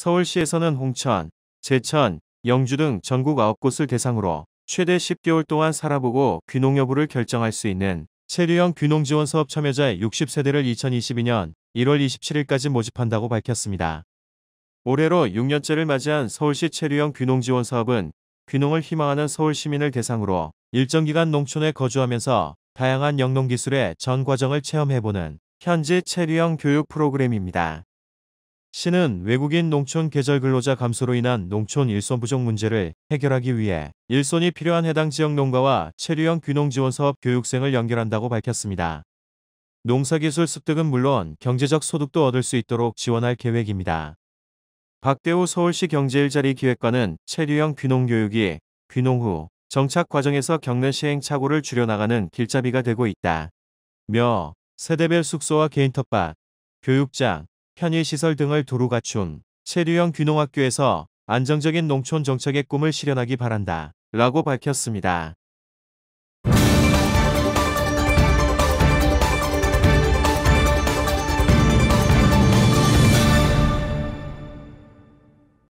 서울시에서는 홍천, 제천, 영주 등 전국 9곳을 대상으로 최대 10개월 동안 살아보고 귀농 여부를 결정할 수 있는 체류형 귀농 지원 사업 참여자 60세대를 2022년 1월 27일까지 모집한다고 밝혔습니다. 올해로 6년째를 맞이한 서울시 체류형 귀농 지원 사업은 귀농을 희망하는 서울 시민을 대상으로 일정 기간 농촌에 거주하면서 다양한 영농 기술의 전 과정을 체험해보는 현지 체류형 교육 프로그램입니다. 시는 외국인 농촌 계절 근로자 감소로 인한 농촌 일손 부족 문제를 해결하기 위해 일손이 필요한 해당 지역 농가와 체류형 귀농 지원 사업 교육생을 연결한다고 밝혔습니다. 농사기술 습득은 물론 경제적 소득도 얻을 수 있도록 지원할 계획입니다. 박대호 서울시 경제일자리 기획관은 체류형 귀농 교육이 귀농 후 정착 과정에서 겪는 시행 착오를 줄여나가는 길잡이가 되고 있다. 며 세대별 숙소와 개인 텃밭, 교육장, 편의시설 등을 두루 갖춘 체류형 귀농학교에서 안정적인 농촌 정착의 꿈을 실현하기 바란다. 라고 밝혔습니다.